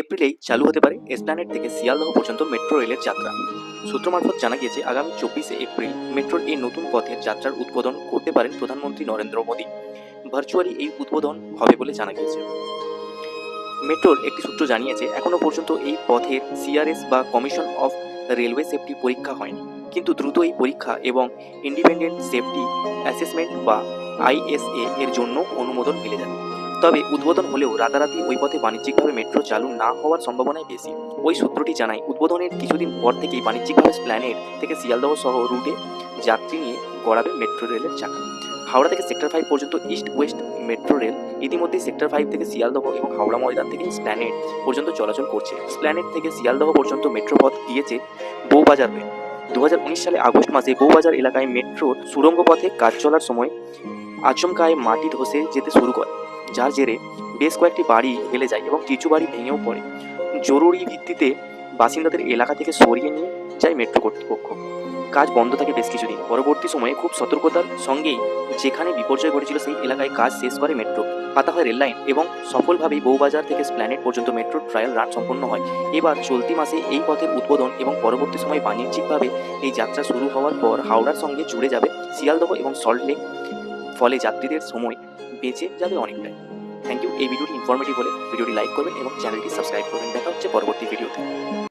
এপ্রিলেই চালু হতে পারে এসপ্ল্যানেট থেকে শিয়ালদহ পর্যন্ত মেট্রো রেলের যাত্রা। সূত্র মারফত জানা গিয়েছে, আগামী চব্বিশে এপ্রিল মেট্রোর এই নতুন পথের যাত্রার উদ্বোধন করতে পারেন প্রধানমন্ত্রী নরেন্দ্র মোদী। ভার্চুয়ালি এই উদ্বোধন হবে বলে জানা গিয়েছে। মেট্রোর একটি সূত্র জানিয়েছে, এখনও পর্যন্ত এই পথের সিআরএস বা কমিশন অফ রেলওয়ে সেফটি পরীক্ষা হয়নি। কিন্তু দ্রুত এই পরীক্ষা এবং ইন্ডিপেন্ডেন্ট সেফটি অ্যাসেসমেন্ট বা আইএসএ এর জন্য অনুমোদন মিলে যাবে। তবে উদ্বোধন হলেও রাতারাতি ওই পথে বাণিজ্যিকভাবে মেট্রো চালু না হওয়ার সম্ভাবনাই বেশি। ওই সূত্রটি জানায়, উদ্বোধনের কিছুদিন পর থেকেই বাণিজ্যিকভাবে প্ল্যানেট থেকে শিয়ালদহ সহ রুটে যাত্রী নিয়ে গড়াবে মেট্রো রেলের চাকা। হাওড়া থেকে সেক্টর ফাইভ পর্যন্ত ইস্ট ওয়েস্ট মেট্রো রেল ইতিমধ্যেই সেক্টর ফাইভ থেকে শিয়ালদহ এবং হাওড়া ময়দান থেকে স্প্ল্যানেট পর্যন্ত চলাচল করছে। স্প্ল্যানেট থেকে শিয়ালদহ পর্যন্ত মেট্রো পথ দিয়েছে বউবাজার হয়ে। দু সালে আগস্ট মাসে বউবাজার এলাকায় মেট্রোর সুড়ঙ্গ পথে কাজ চলার সময় আচমকায় মাটি ধসে যেতে শুরু করে। যার জেরে বেশ কয়েকটি বাড়ি হেলে যায় এবং কিছু বাড়ি ভেঙেও পড়ে। জরুরি ভিত্তিতে বাসিন্দাদের এলাকা থেকে সরিয়ে নিয়ে যায় মেট্রো কর্তৃপক্ষ। কাজ বন্ধ থাকে বেশ কিছুদিন। পরবর্তী সময়ে খুব সতর্কতার সঙ্গেই যেখানে বিপর্যয় ঘটেছিল সেই এলাকায় কাজ শেষ করে মেট্রো। পাতা হয় রেল লাইন এবং সফলভাবেই বউবাজার থেকে স্প্ল্যানেট পর্যন্ত মেট্রো ট্রায়াল রান সম্পন্ন হয়। এবার চলতি মাসে এই পথের উদ্বোধন এবং পরবর্তী সময়ে বাণিজ্যিকভাবে এই যাত্রা শুরু হওয়ার পর হাওড়ার সঙ্গে জুড়ে যাবে শিয়ালদহ এবং সল্টলেক ফলে যাত্রীদের সময় বেঁচে যাবে অনেকটাই। থ্যাংক ইউ এই ভিডিওটি ইনফরমেটিভ হলে ভিডিওটি লাইক করবেন এবং চ্যানেলটি সাবস্ক্রাইব করবেন। দেখা হচ্ছে পরবর্তী ভিডিওতে।